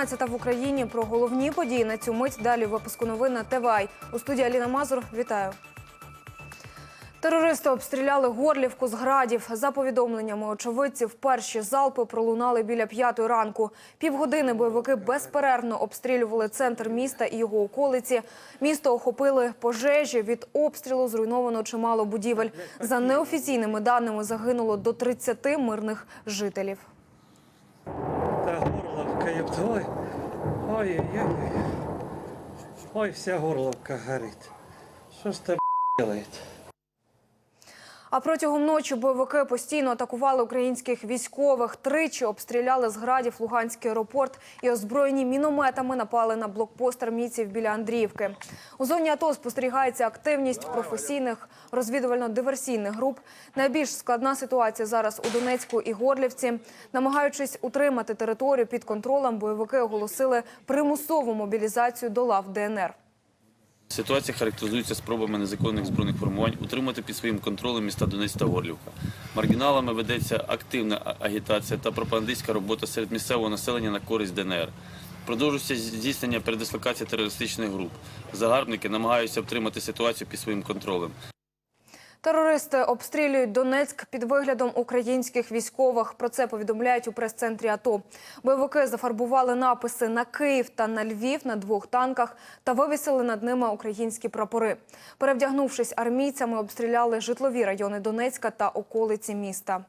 11 в Україні про головні події на цю мить. Далі випуску новин на ТВАЙ. У студії Аліна Мазур. Вітаю. Терористи обстріляли Горлівку з градів. За повідомленнями очевидців, перші залпи пролунали біля п'ятої ранку. Півгодини бойовики безперервно обстрілювали центр міста і його околиці. Місто охопили пожежі. Від обстрілу зруйновано чимало будівель. За неофіційними даними загинуло до 30 мирних жителів. Та горловка. Ой-ой-ой. Ой, вся горловка горить. Що ж тебе делает? А протягом ночі бойовики постійно атакували українських військових. Тричі обстріляли з градів Луганський аеропорт і озброєні мінометами напали на блокпост армійців біля Андріївки. У зоні АТО спостерігається активність професійних розвідувально-диверсійних груп. Найбільш складна ситуація зараз у Донецьку і Горлівці. Намагаючись утримати територію під контролем, бойовики оголосили примусову мобілізацію до лав ДНР. Ситуація характеризується спробами незаконних збройних формувань утримати під своїм контролем міста Донець та Горлівка. Маргіналами ведеться активна агітація та пропагандистська робота серед місцевого населення на користь ДНР. Продовжується здійснення передислокації терористичних груп. Загарбники намагаються втримати ситуацію під своїм контролем. Терористи обстрілюють Донецьк під виглядом українських військових. Про це повідомляють у прес-центрі АТО. Бойовики зафарбували написи на Київ та на Львів на двох танках та вивісили над ними українські прапори. Перевдягнувшись армійцями, обстріляли житлові райони Донецька та околиці міста.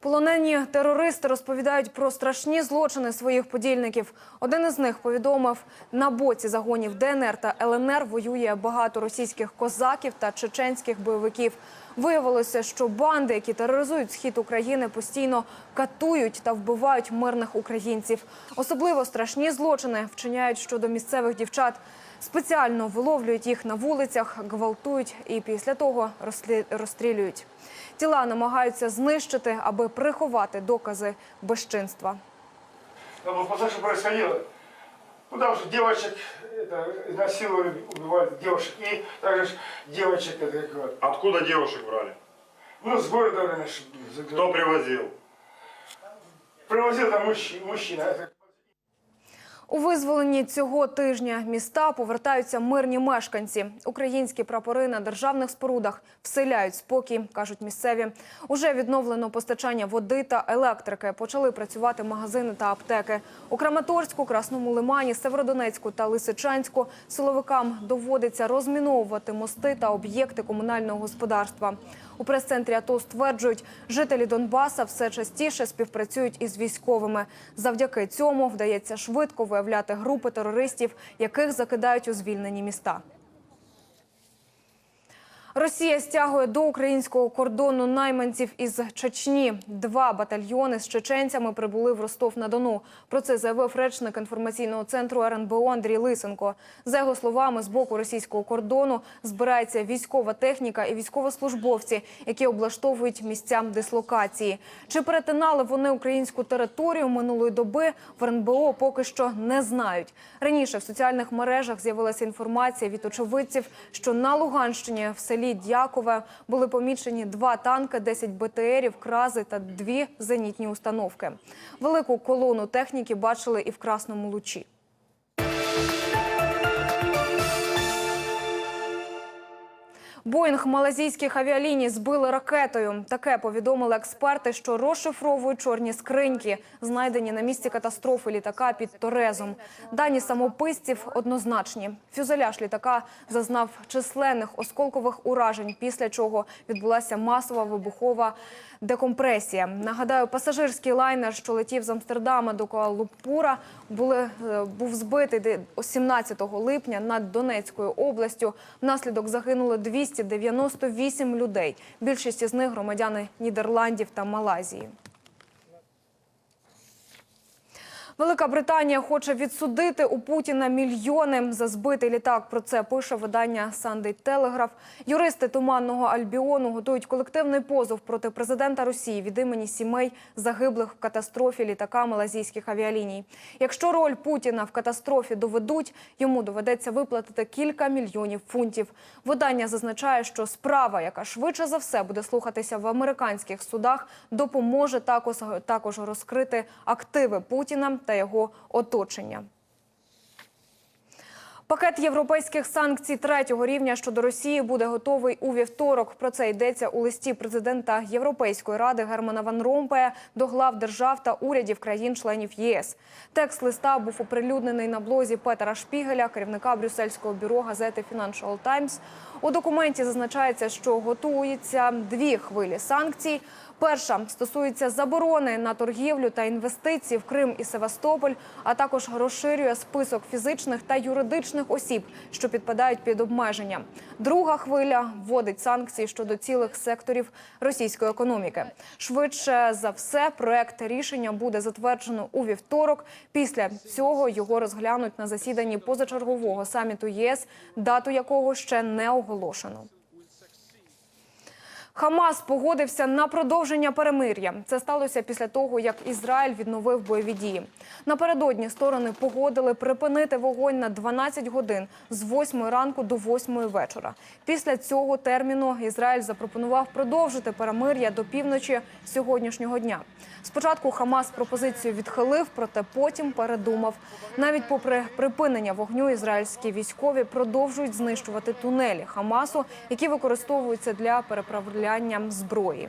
Полонені терористи розповідають про страшні злочини своїх подільників. Один із них повідомив, на боці загонів ДНР та ЛНР воює багато російських козаків та чеченських бойовиків. Виявилося, що банди, які тероризують схід України, постійно катують та вбивають мирних українців. Особливо страшні злочини вчиняють щодо місцевих дівчат. Спеціально виловлюють їх на вулицях, гвалтують і після того розстрілюють. Тіла намагаються знищити, аби приховати докази безчинства. Там посмотри, что происходило. Ну там же девочек это, насиловали, убивали девушек. И также девочек это как вот. Откуда девушек брали? Ну, с города, ж- Кто привозил? привозил там мужчина. мужчина. У визволенні цього тижня міста повертаються мирні мешканці. Українські прапори на державних спорудах вселяють спокій, кажуть місцеві. Уже відновлено постачання води та електрики. Почали працювати магазини та аптеки. У Краматорську, Красному Лимані, Северодонецьку та Лисичанську силовикам доводиться розміновувати мости та об'єкти комунального господарства. У прес-центрі АТО стверджують, жителі Донбаса все частіше співпрацюють із військовими. Завдяки цьому вдається швидко виявляти групи терористів, яких закидають у звільнені міста. Росія стягує до українського кордону найманців із Чечні. Два батальйони з чеченцями прибули в Ростов-на-Дону. Про це заявив речник інформаційного центру РНБО Андрій Лисенко. За його словами, з боку російського кордону збирається військова техніка і військовослужбовці, які облаштовують місця дислокації. Чи перетинали вони українську територію минулої доби? В РНБО поки що не знають. Раніше в соціальних мережах з'явилася інформація від очевидців, що на Луганщині в селі Дякове були помічені два танки, 10 БТРів, крази та дві зенітні установки. Велику колону техніки бачили і в Красному Лучі. Боїнг малазійських авіаліній збили ракетою. Таке повідомили експерти, що розшифровують чорні скриньки, знайдені на місці катастрофи літака під Торезом. Дані самописців однозначні. Фюзеляж літака зазнав численних осколкових уражень, після чого відбулася масова вибухова декомпресія. Нагадаю, пасажирський лайнер, що летів з Амстердама до Куала-Лумпура, були, е, був збитий де- 17 липня над Донецькою областю. Внаслідок загинуло 298 людей. Більшість із них громадяни Нідерландів та Малайзії. Велика Британія хоче відсудити у Путіна мільйони за збитий літак. Про це пише видання Sunday Telegraph. Юристи туманного Альбіону готують колективний позов проти президента Росії від імені сімей загиблих в катастрофі літака малазійських авіаліній. Якщо роль Путіна в катастрофі доведуть, йому доведеться виплатити кілька мільйонів фунтів. Видання зазначає, що справа, яка швидше за все буде слухатися в американських судах, допоможе також, також розкрити активи Путіна та його оточення. Пакет європейських санкцій третього рівня щодо Росії буде готовий у вівторок. Про це йдеться у листі президента Європейської ради Германа Ван Ромпея до глав держав та урядів країн-членів ЄС. Текст листа був оприлюднений на блозі Петера Шпігеля, керівника брюссельського бюро газети Financial Times. У документі зазначається, що готується дві хвилі санкцій. Перша стосується заборони на торгівлю та інвестиції в Крим і Севастополь, а також розширює список фізичних та юридичних осіб, що підпадають під обмеження. Друга хвиля вводить санкції щодо цілих секторів російської економіки. Швидше за все, проект рішення буде затверджено у вівторок. Після цього його розглянуть на засіданні позачергового саміту ЄС, дату якого ще не оголошено. Хамас погодився на продовження перемир'я. Це сталося після того, як Ізраїль відновив бойові дії. Напередодні сторони погодили припинити вогонь на 12 годин з 8 ранку до 8 вечора. Після цього терміну Ізраїль запропонував продовжити перемир'я до півночі сьогоднішнього дня. Спочатку Хамас пропозицію відхилив, проте потім передумав. Навіть попри припинення вогню, ізраїльські військові продовжують знищувати тунелі Хамасу, які використовуються для переправляння зброї.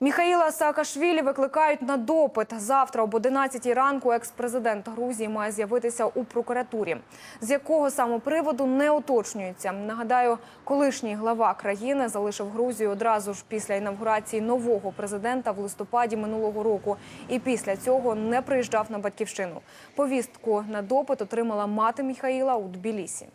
Міхаїла Саакашвілі викликають на допит. Завтра об 11 ранку екс-президент Грузії має з'явитися у прокуратурі. З якого саме приводу не уточнюється. Нагадаю, колишній глава країни залишив Грузію одразу ж після інавгурації нового президента в листопаді минулого року. І після цього не приїжджав на батьківщину. Повістку на допит отримала мати Міхаїла у Тбілісі.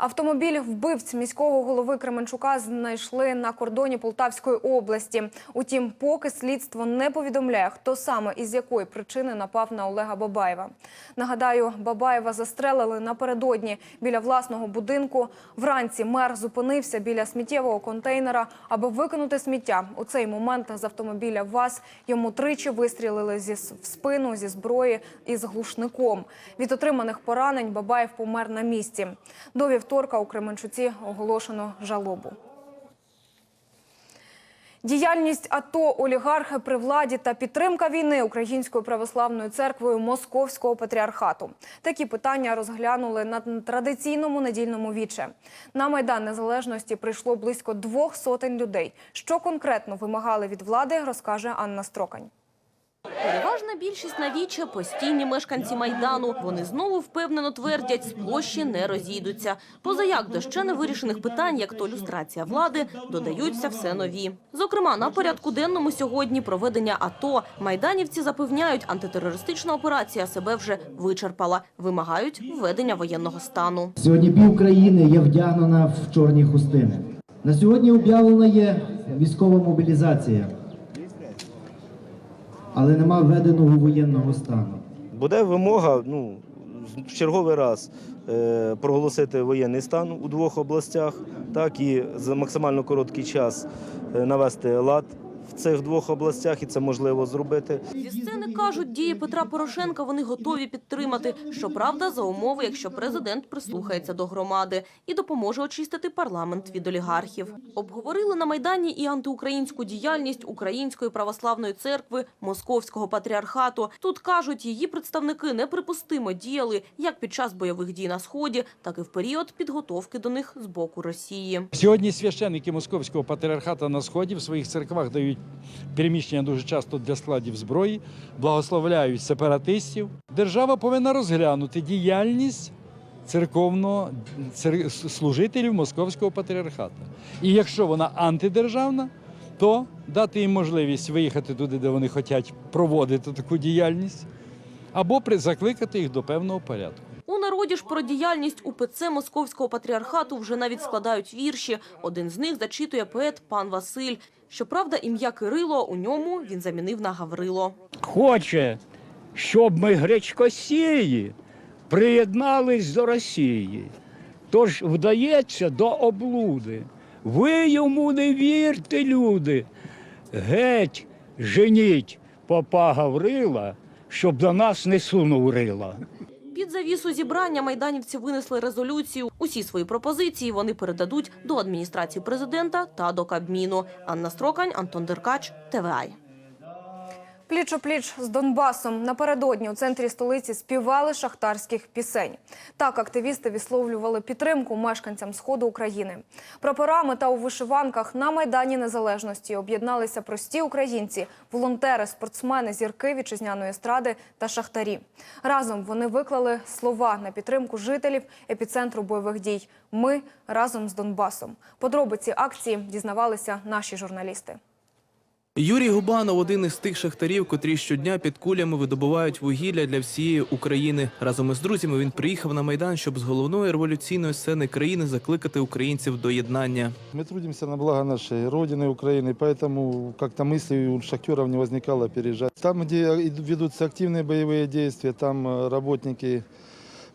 Автомобіль вбивць міського голови Кременчука знайшли на кордоні Полтавської області. Утім, поки слідство не повідомляє, хто саме і з якої причини напав на Олега Бабаєва. Нагадаю, Бабаєва застрелили напередодні біля власного будинку. Вранці мер зупинився біля сміттєвого контейнера, аби викинути сміття. У цей момент з автомобіля ВАЗ йому тричі вистрілили зі в спину зі зброї із глушником. Від отриманих поранень Бабаєв помер на місці. До вівторка у Кременчуці оголошено жалобу. Діяльність АТО, олігархи при владі та підтримка війни Українською православною церквою Московського патріархату. Такі питання розглянули на традиційному недільному віче. На майдан незалежності прийшло близько двох сотень людей. Що конкретно вимагали від влади, розкаже Анна Строкань. Переважна більшість навіче постійні мешканці Майдану. Вони знову впевнено твердять, з площі не розійдуться. Позаяк до ще не вирішених питань, як то люстрація влади, додаються все нові. Зокрема, на порядку денному сьогодні проведення АТО. Майданівці запевняють, антитерористична операція себе вже вичерпала. Вимагають введення воєнного стану. Сьогодні пів країни є вдягнена в чорні хустини. На сьогодні об'явлена є військова мобілізація, але нема введеного воєнного стану. Буде вимога ну, в черговий раз е, проголосити воєнний стан у двох областях, так і за максимально короткий час е, навести лад в цих двох областях, і це можливо зробити. Зі сцени кажуть, дії Петра Порошенка вони готові підтримати. Щоправда, за умови, якщо президент прислухається до громади і допоможе очистити парламент від олігархів. Обговорили на майдані і антиукраїнську діяльність Української православної церкви Московського патріархату. Тут кажуть, її представники неприпустимо діяли як під час бойових дій на сході, так і в період підготовки до них з боку Росії. Сьогодні священники Московського патріархата на сході в своїх церквах дають переміщення дуже часто для складів зброї, благословляють сепаратистів. Держава повинна розглянути діяльність церковного цер- служителів Московського патріархата. І якщо вона антидержавна, то дати їм можливість виїхати туди, де вони хочуть проводити таку діяльність, або закликати їх до певного порядку. У народі ж про діяльність УПЦ Московського патріархату вже навіть складають вірші. Один з них зачитує поет пан Василь. Щоправда, ім'я Кирило у ньому він замінив на Гаврило. Хоче, щоб ми гречкосії приєднались до Росії. Тож вдається до облуди. Ви йому не вірте, люди. Геть, женіть попа Гаврила, щоб до нас не сунув рила. Під завісу зібрання майданівці винесли резолюцію. Усі свої пропозиції вони передадуть до адміністрації президента та до Кабміну. Анна Строкань, Антон Деркач, ТВАЙ. Пліч-о-пліч з Донбасом напередодні у центрі столиці співали шахтарських пісень. Так активісти висловлювали підтримку мешканцям сходу України. Прапорами та у вишиванках на майдані незалежності об'єдналися прості українці, волонтери, спортсмени, зірки вітчизняної естради та шахтарі. Разом вони виклали слова на підтримку жителів епіцентру бойових дій. Ми разом з Донбасом. Подробиці акції дізнавалися наші журналісти. Юрій Губанов один із тих шахтарів, котрі щодня під кулями видобувають вугілля для всієї України. Разом із друзями він приїхав на майдан, щоб з головної революційної сцени країни закликати українців до єднання. Мы трудимся на благо нашей Родины Украины, поэтому как-то мысли у шахтеров не возникало переезжать. Там, где иду- ведутся активные боевые действия, там э, работники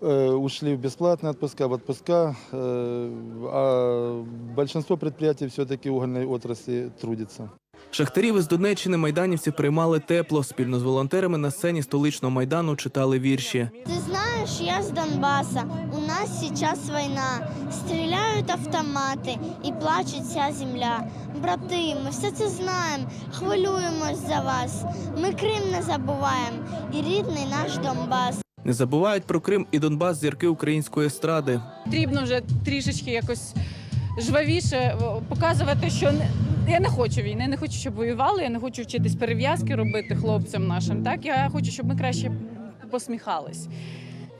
э, ушли в бесплатные отпуска, в отпуска, э, а большинство предприятий все-таки угольной отрасли трудится. Шахтарів із Донеччини майданівці приймали тепло. Спільно з волонтерами на сцені столичного майдану читали вірші. Ты знаешь, я с Донбасса. У нас сейчас война. Стреляют автоматы и плачет вся земля. Брати, ми все це знаємо, хвилюємось за вас. Ми Крим не забуваємо і рідний наш Донбас. Не забувають про Крим і Донбас зірки української естради. Потрібно вже трішечки якось жвавіше о, показувати, що не- я не хочу війни, не хочу, щоб воювали, я не хочу вчитись перев'язки робити хлопцям нашим. Так я хочу, щоб ми краще посміхались.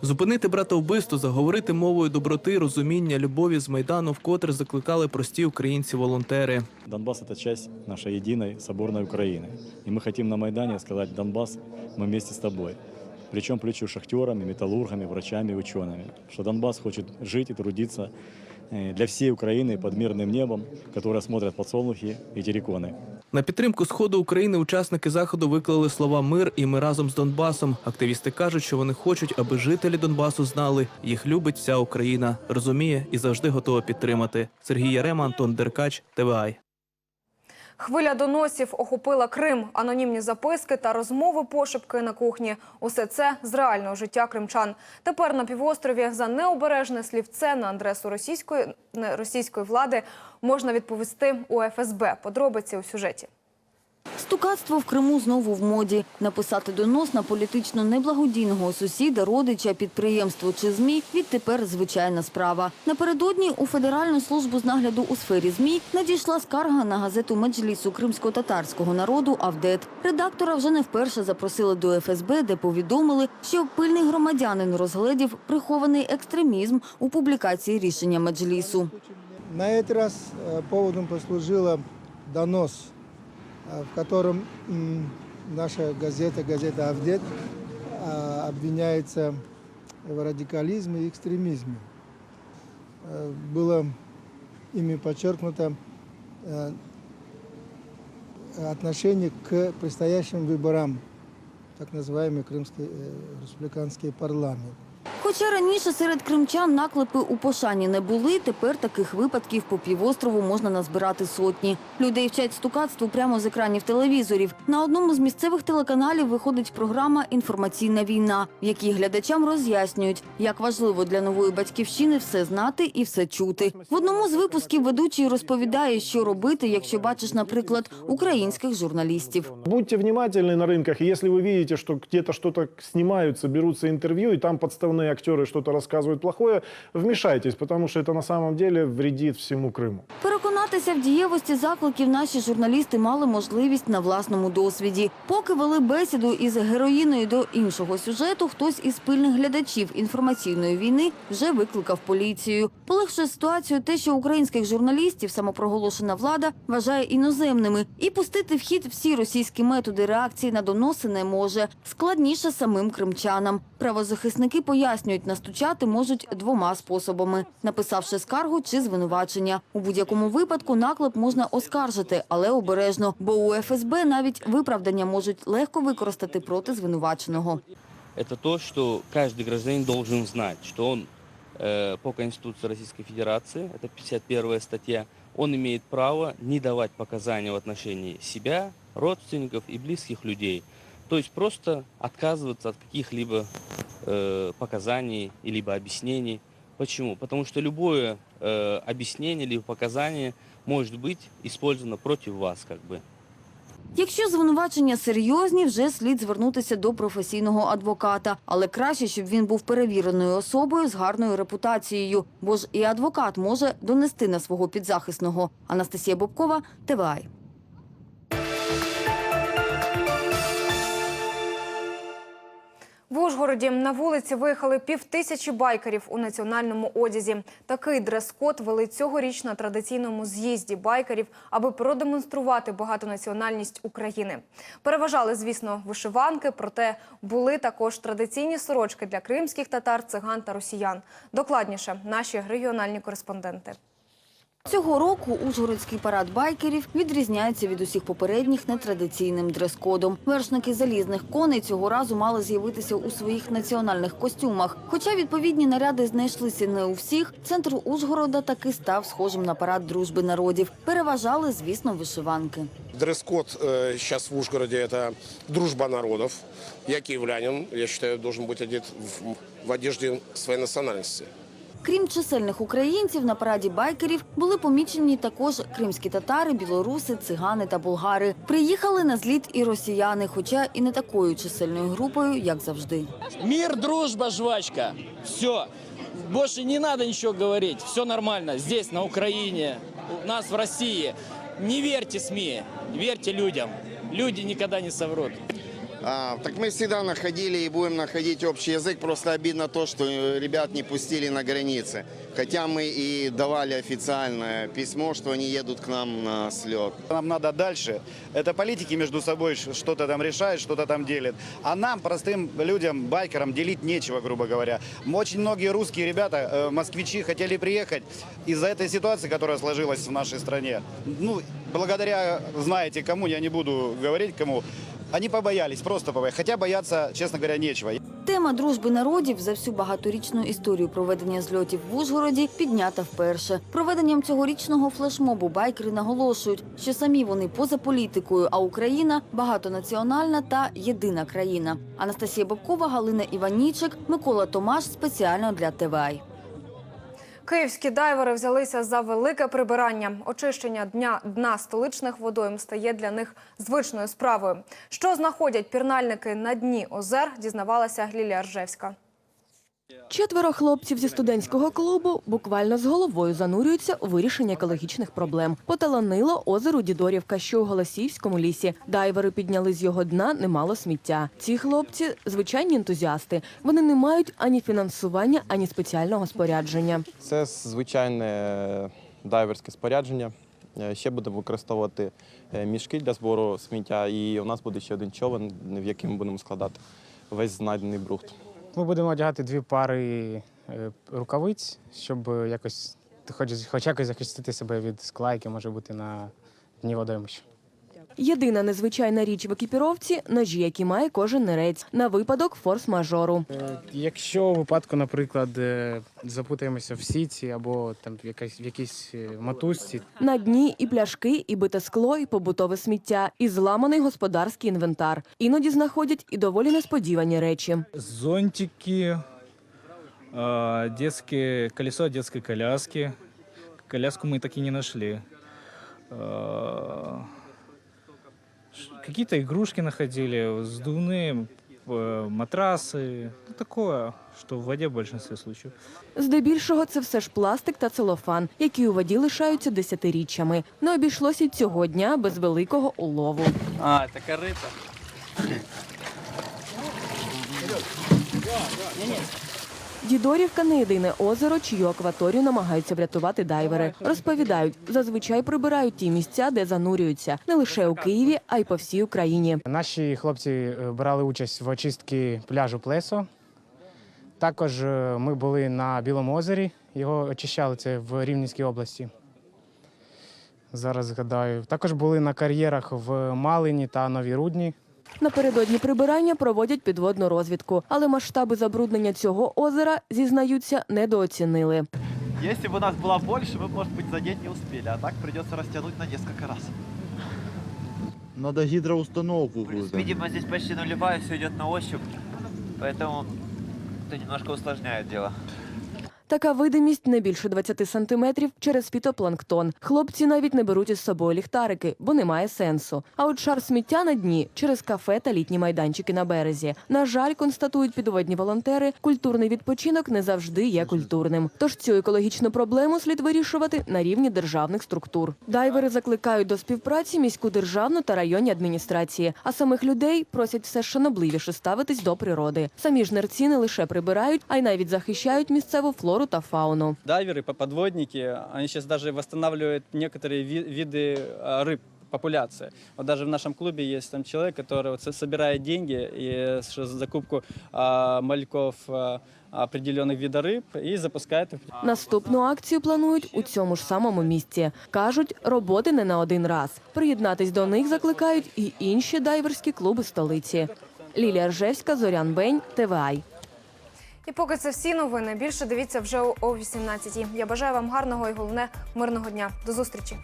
Зупинити братовбивство, заговорити мовою доброти, розуміння, любові з майдану, вкотре закликали прості українці-волонтери. Донбасс – это часть нашей единой соборной Украины. И мы хотим на Майдане сказать, Донбасс, мы вместе с тобой. Причем плечу шахтерами, металлургами, врачами, учеными. Что Донбасс хочет жить и трудиться э, для всей Украины под мирным небом, которые смотрят подсолнухи и терриконы. На підтримку сходу України учасники заходу виклали слова мир і ми разом з Донбасом. Активісти кажуть, що вони хочуть, аби жителі Донбасу знали, їх любить вся Україна, розуміє і завжди готова підтримати. Сергій Ярема, Антон Деркач, ТВАЙ. Хвиля доносів охопила Крим, анонімні записки та розмови пошепки на кухні. Усе це з реального життя кримчан. Тепер на півострові за необережне слівце на адресу російської, російської влади можна відповісти у ФСБ. Подробиці у сюжеті. Стукацтво в Криму знову в моді. Написати донос на політично неблагодійного сусіда, родича, підприємство чи ЗМІ – відтепер звичайна справа. Напередодні у Федеральну службу з нагляду у сфері ЗМІ надійшла скарга на газету Меджлісу кримсько-татарського народу «Авдет». Редактора вже не вперше запросили до ФСБ, де повідомили, що пильний громадянин розгледів прихований екстремізм у публікації рішення Меджлісу. На этот раз э, поводом послужила донос, э, В котором наша газета, газета «Авдет», э, обвиняется в радикализме и экстремизме. Э, Было ими подчеркнуто э, отношение к предстоящим выборам, так называемый Крымский э, республиканский парламент. Хоча раніше серед кримчан наклепи у пошані не були, тепер таких випадків по півострову можна назбирати сотні. Людей вчать стукацтву прямо з екранів телевізорів. На одному з місцевих телеканалів виходить програма Інформаційна війна, в якій глядачам роз'яснюють, як важливо для нової батьківщини все знати і все чути. В одному з випусків ведучий розповідає, що робити, якщо бачиш, наприклад, українських журналістів. Будьте внимательны на рынках, и если вы видите, что где-то что-то снимаются, берутся интервью, и там подставные актеры что-то рассказывают плохое, вмешайтесь, потому что это на самом деле вредит всему Крыму. Переконатися в дієвості закликів наші журналісти мали можливість на власному досвіді. Поки вели бесіду із героїною до іншого сюжету, хтось із пильних глядачів інформаційної війни вже викликав поліцію. Полегшує ситуацію те, що українських журналістів самопроголошена влада вважає іноземними, і пустити в хід всі російські методи реакції на доноси не може. Складніше самим кримчанам. Правозахисники пояснюють, Пояснюють, настучати можуть двома способами – написавши скаргу чи звинувачення. У будь-якому випадку наклеп можна оскаржити, але обережно, бо у ФСБ навіть виправдання можуть легко використати проти звинуваченого. это то, что каждый гражданин должен знать, что он э, по Конституции Российской Федерации, это 51 статья, он имеет право не давать показания в отношении себя, родственников и близких людей. То есть просто отказываться от каких-либо э, показаний либо объяснений. Почему? Потому что любое э, объяснение либо показание может быть использовано против вас как бы. Якщо звинувачення серйозні, вже слід звернутися до професійного адвоката. Але краще, щоб він був перевіреною особою з гарною репутацією, бо ж і адвокат може донести на свого підзахисного. Анастасія Бобкова, ТВАЙ. В Ужгороді на вулиці виїхали півтисячі байкерів у національному одязі. Такий дрес-код вели цьогоріч на традиційному з'їзді байкерів, аби продемонструвати багатонаціональність України. Переважали, звісно, вишиванки, проте були також традиційні сорочки для кримських татар, циган та росіян. Докладніше наші регіональні кореспонденти. Цього року Ужгородський парад байкерів відрізняється від усіх попередніх нетрадиційним дрес-кодом. Вершники залізних коней цього разу мали з'явитися у своїх національних костюмах. Хоча відповідні наряди знайшлися не у всіх, центр Ужгорода таки став схожим на парад дружби народів. Переважали, звісно, вишиванки. Дресс-код сейчас в Ужгороде – это дружба народов. Я киевлянин, я считаю, должен быть одет в, одежде своей национальности. Крім чисельних українців, на параді байкерів були помічені також кримські татари, білоруси, цигани та болгари. Приїхали на зліт і росіяни, хоча і не такою чисельною групою, як завжди. Мир, дружба, жвачка. Все. Больше не надо ничего говорить. Все нормально. Здесь, на Украине, у нас в России. Не верьте СМИ, верьте людям. Люди никогда не соврут. А, так мы всегда находили и будем находить общий язык. Просто обидно то, что э, ребят не пустили на границе. Хотя мы и давали официальное письмо, что они едут к нам на слет. Нам надо дальше. Это политики между собой что-то там решают, что-то там делят. А нам, простым людям, байкерам, делить нечего, грубо говоря. Очень многие русские ребята, э, москвичи, хотели приехать из-за этой ситуации, которая сложилась в нашей стране. Ну, благодаря, знаете кому, я не буду говорить кому, они побоялись, просто побоялись. Хотя бояться, честно говоря, нечего. Тема дружби народів за всю багаторічну історію проведення зльотів в Ужгороді піднята вперше. Проведенням цьогорічного флешмобу байкери наголошують, що самі вони поза політикою, а Україна багатонаціональна та єдина країна. Анастасія Бабкова, Галина Іванічик, Микола Томаш спеціально для ТВАЙ. Київські дайвери взялися за велике прибирання. Очищення дня дна столичних водойм стає для них звичною справою. Що знаходять пірнальники на дні озер, дізнавалася Лілія Ржевська. Четверо хлопців зі студентського клубу буквально з головою занурюються у вирішення екологічних проблем. Поталанило озеро Дідорівка, що у Голосіївському лісі. Дайвери підняли з його дна немало сміття. Ці хлопці звичайні ентузіасти. Вони не мають ані фінансування, ані спеціального спорядження. Це звичайне дайверське спорядження. Е, Ще будемо використовувати е, мішки для збору сміття, і у нас буде ще один човен, в який ми будемо складати весь знайдений брухт. Ми будемо одягати дві пари е, рукавиць, щоб якось хоч, хоч якось захистити себе від скла, яке може бути на дні водоймища. Єдина незвичайна річ в екіпіровці ножі, які має кожен нерець на випадок форс-мажору. Е, Якщо у випадку, наприклад, е, запутаємося в сіці або там в якась- в якійсь е, мотузці, На дні і пляшки, і бите скло, і побутове сміття, і зламаний господарський інвентар. Іноді знаходять і доволі несподівані речі. зонтики, а, детские, колесо детской коляски. Коляску мы так и не нашли. А, ш- Какие-то игрушки находили, сдувные э, матрасы, ну, такое, что в воде в большинстве случаев. Здебільшого це все ж пластик та целофан, які у воді лишаються десятиріччями. Не обійшлося й цього дня без великого улову. А, это корыто. Дідорівка не єдине озеро, чию акваторію намагаються врятувати дайвери. Розповідають, зазвичай прибирають ті місця, де занурюються не лише у Києві, а й по всій Україні. наші хлопці е, брали участь в очистці пляжу Плесо. Також е, ми були на Білому озері, його очищали це в Рівненській області. Зараз згадаю. Також були на кар'єрах в Малині та Новій Рудні. Напередодні прибирання проводять підводну розвідку, але масштаби забруднення цього озера, зізнаються, недооцінили. Если бы у нас было больше, мы, может быть, задеть не успели, а так придется растянуть на несколько раз. Надо гидроустановку Плюс, какую-то. видимо, здесь почти нулевая, все идет на ощупь, поэтому это немножко усложняет дело. Така видимість не більше 20 сантиметрів через фітопланктон. Хлопці навіть не беруть із собою ліхтарики, бо немає сенсу. А от шар сміття на дні через кафе та літні майданчики на березі. На жаль, констатують підводні волонтери, культурний відпочинок не завжди є культурним. Тож цю екологічну проблему слід вирішувати на рівні державних структур. Дайвери закликають до співпраці міську державну та районні адміністрації, а самих людей просять все шанобливіше ставитись до природи. Самі ж нерці не лише прибирають, а й навіть захищають місцеву флору та фауну. Дайверы, подводники, они сейчас даже восстанавливают некоторые ви- виды а, рыб популяции. Вот даже в нашем клубе есть там человек, который вот со- собирает деньги и с- за закупку а, мальков а, определенных видов рыб и запускает их. Наступну акцію планують у цьому ж самому місці. Кажуть, роботи не на один раз. Приєднатись до них закликають і інші дайверські клуби столиці. Лілія Ржевська, Зорян Бень, ТВАЙ. І поки це всі новини. Більше дивіться вже о 18-й. Я бажаю вам гарного і головне мирного дня. До зустрічі.